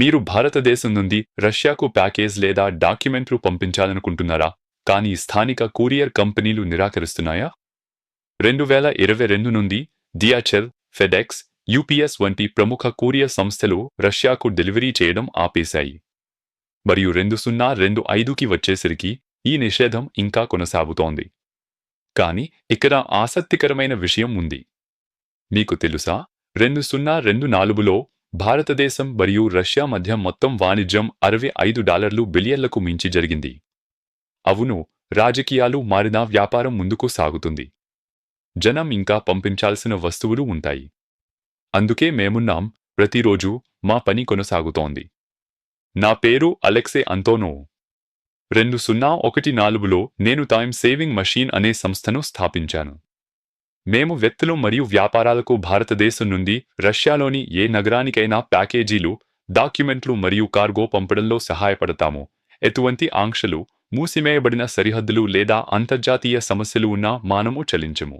మీరు భారతదేశం నుండి రష్యాకు ప్యాకేజ్ లేదా డాక్యుమెంట్లు పంపించాలనుకుంటున్నారా? కానీ స్థానిక కూరియర్ కంపెనీలు నిరాకరిస్తున్నాయా? రెండు వేల ఇరవై రెండు నుండి డియాచెల్ ఫెడెక్స్ యూపీఎస్ వంటి ప్రముఖ కూరియర్ సంస్థలు రష్యాకు డెలివరీ చేయడం ఆపేశాయి. మరియు రెండు సున్నా రెండు ఐదుకి వచ్చేసరికి ఈ నిషేధం ఇంకా కొనసాగుతోంది. కానీ ఇక్కడ ఆసక్తికరమైన విషయం ఉంది. మీకు తెలుసా? రెండు సున్నా రెండు నాలుగులో భారతదేశం మరియు రష్యా మధ్య మొత్తం వాణిజ్యం అరవై ఐదు డాలర్లు బిలియన్లకు మించి జరిగింది. అవును రాజకీయాలు మారినా వ్యాపారం ముందుకు సాగుతుంది. జనం ఇంకా పంపించాల్సిన వస్తువులు ఉంటాయి. అందుకే మేమున్నాం ప్రతిరోజు మా పని కొనసాగుతోంది. నా పేరు అలెక్సే అంతోనో. రెండు సున్నా ఒకటి నాలుగులో నేను టైమ్ సేవింగ్ మషీన్ అనే సంస్థను స్థాపించాను. మేము వ్యక్తులు మరియు వ్యాపారాలకు భారతదేశం నుండి రష్యాలోని ఏ నగరానికైనా ప్యాకేజీలు డాక్యుమెంట్లు మరియు కార్గో పంపడంలో సహాయపడతాము. ఎటువంటి ఆంక్షలు మూసివేయబడిన సరిహద్దులు లేదా అంతర్జాతీయ సమస్యలు ఉన్నా మానము చలించము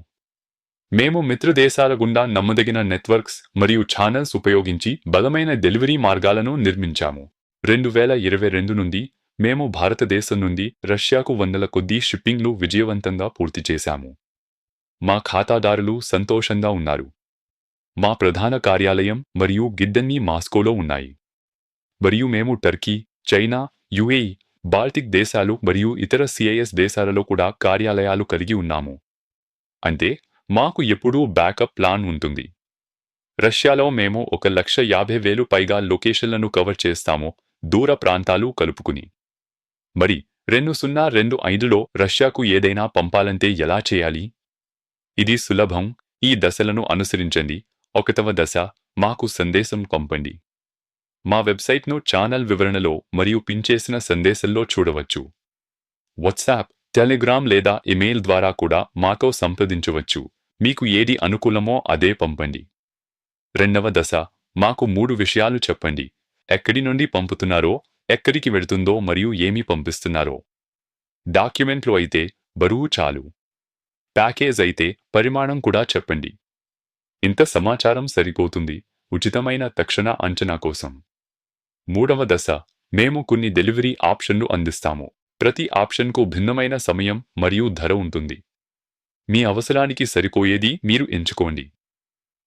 మేము మిత్రదేశాల గుండా నమ్మదగిన నెట్వర్క్స్ మరియు ఛానల్స్ ఉపయోగించి బలమైన డెలివరీ మార్గాలను నిర్మించాము. రెండు వేల ఇరవై రెండు నుండి మేము భారతదేశం నుండి రష్యాకు వందల కొద్దీ షిప్పింగ్లు విజయవంతంగా పూర్తి చేశాము. మా ఖాతాదారులు సంతోషంగా ఉన్నారు. మా ప్రధాన కార్యాలయం మరియు గిడ్డన్నీ మాస్కోలో ఉన్నాయి. మరియు మేము టర్కీ చైనా యుఏఈ బాల్టిక్ దేశాలు మరియు ఇతర సిఐఎస్ దేశాలలో కూడా కార్యాలయాలు కలిగి ఉన్నాము. అంటే మాకు ఎప్పుడూ బ్యాకప్ ప్లాన్ ఉంటుంది. రష్యాలో మేము ఒక లక్ష యాభై వేలు పైగా లొకేషన్లను కవర్ చేస్తాము దూర ప్రాంతాలు కలుపుకుని. మరి రెండు సున్నా రెండు ఐదులో రష్యాకు ఏదైనా పంపాలంటే ఎలా చేయాలి? ఇది సులభం ఈ దశలను అనుసరించండి. ఒకటవ దశ మాకు సందేశం పంపండి. మా వెబ్సైట్ను ఛానల్ వివరణలో మరియు పిన్ చేసిన సందేశంలో చూడవచ్చు. వాట్సాప్ టెలిగ్రామ్ లేదా ఇమెయిల్ ద్వారా కూడా మాతో సంప్రదించవచ్చు. మీకు ఏది అనుకూలమో అదే పంపండి. రెండవ దశ మాకు మూడు విషయాలు చెప్పండి. ఎక్కడి నుండి పంపుతున్నారో ఎక్కడికి వెళుతుందో మరియు ఏమి పంపిస్తున్నారో. డాక్యుమెంట్లు అయితే బరువు చాలు. ప్యాకేజ్ అయితే పరిమాణం కూడా చెప్పండి. ఇంత సమాచారం సరిపోతుంది ఉచితమైన తక్షణ అంచనా కోసం. మూడవ దశ మేము కొన్ని డెలివరీ ఆప్షన్లు అందిస్తాము. ప్రతి ఆప్షన్కు భిన్నమైన సమయం మరియు ధర ఉంటుంది. మీ అవసరానికి సరిపోయేది మీరు ఎంచుకోండి.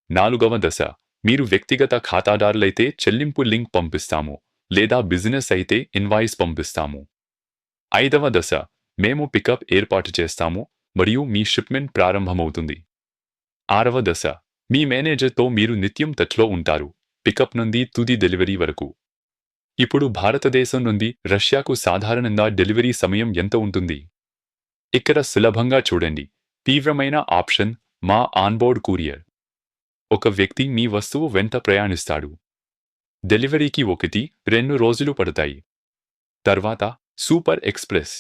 నాలుగవ దశ మీరు వ్యక్తిగత ఖాతాదారులైతే చెల్లింపు లింక్ పంపిస్తాము లేదా బిజినెస్ అయితే ఇన్వాయిస్ పంపిస్తాము. ఐదవ దశ మేము పికప్ ఏర్పాటు చేస్తాము మరియు మీ షిప్మెంట్ ప్రారంభమవుతుంది. ఆరవ దశ. మీ మేనేజర్తో మీరు నిత్యం టచ్లో ఉంటారు. పికప్ నుండి తుది డెలివరీ వరకు. ఇప్పుడు భారతదేశం నుండి రష్యాకు సాధారణంగా డెలివరీ సమయం ఎంత ఉంటుంది? ఇక్కడ సులభంగా చూడండి. తీవ్రమైన ఆప్షన్ మా ఆన్బోర్డ్ కూరియర్ ఒక వ్యక్తి మీ వస్తువు వెంట ప్రయాణిస్తాడు. డెలివరీకి ఒకటి రెండు రోజులు పడతాయి. తర్వాత సూపర్ ఎక్స్ప్రెస్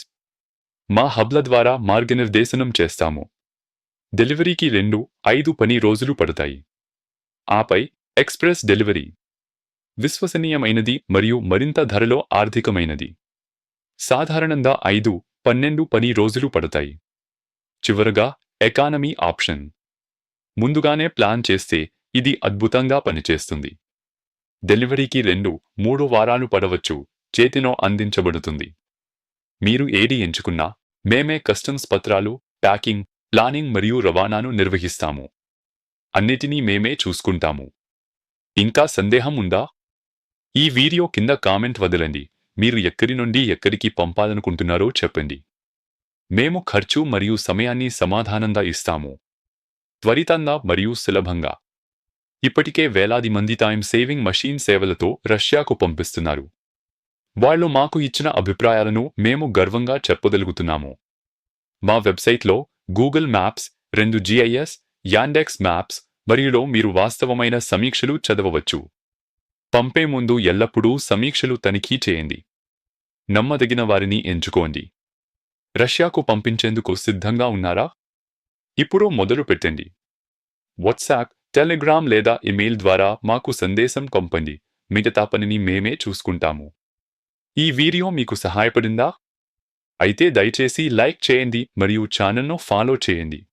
మా హబ్ల ద్వారా మార్గనిర్దేశనం చేస్తాము. డెలివరీకి రెండు ఐదు పని రోజులు పడతాయి. ఆపై ఎక్స్ప్రెస్ డెలివరీ. విశ్వసనీయమైనది మరియు మరింత ధరలో ఆర్థికమైనది. సాధారణంగా ఐదు పన్నెండు పని రోజులు పడతాయి. చివరగా ఎకానమీ ఆప్షన్. ముందుగానే ప్లాన్ చేస్తే ఇది అద్భుతంగా పనిచేస్తుంది. డెలివరీకి రెండు మూడు వారాలు పడవచ్చు చేతినో అందించబడుతుంది. మీరు ఏది ఎంచుకున్నా మేమే కస్టమ్స్ పత్రాలు ప్యాకింగ్ ప్లానింగ్ మరియు రవాణాను నిర్వహిస్తాము. అన్నిటినీ మేమే చూసుకుంటాము. ఇంకా సందేహం ఉందా? ఈ వీడియో కింద కామెంట్ వదలండి. మీరు ఎక్కడి నుండి ఎక్కడికి పంపాలనుకుంటున్నారో చెప్పండి. మేము ఖర్చు మరియు సమయాన్ని సమాధానంగా ఇస్తాము. త్వరితంగా మరియు సులభంగా. ఇప్పటికే వేలాది మంది టైం సేవింగ్ మషీన్ సేవలతో రష్యాకు పంపిస్తున్నారు. వాళ్ళు మాకు ఇచ్చిన అభిప్రాయాలను మేము గర్వంగా చెప్పగలుగుతున్నాము. మా వెబ్సైట్లో గూగుల్ మ్యాప్స్ రెండు జిఐఎస్ యాండెక్స్ మ్యాప్స్ మరియులో మీరు వాస్తవమైన సమీక్షలు చదవవచ్చు. పంపే ముందు ఎల్లప్పుడూ సమీక్షలు తనిఖీ చేయండి. నమ్మదగిన వారిని ఎంచుకోండి. రష్యాకు పంపించేందుకు సిద్ధంగా ఉన్నారా? ఇప్పుడు మొదలు పెట్టండి. వాట్సాప్ టెలిగ్రామ్ లేదా ఇమెయిల్ ద్వారా మాకు సందేశం పంపండి. మిగతా పనిని మేమే చూసుకుంటాము. ఈ వీడియో మీకు సహాయపడిందా? అయితే దయచేసి లైక్ చేయండి మరియు ఛానల్ను ఫాలో చేయండి.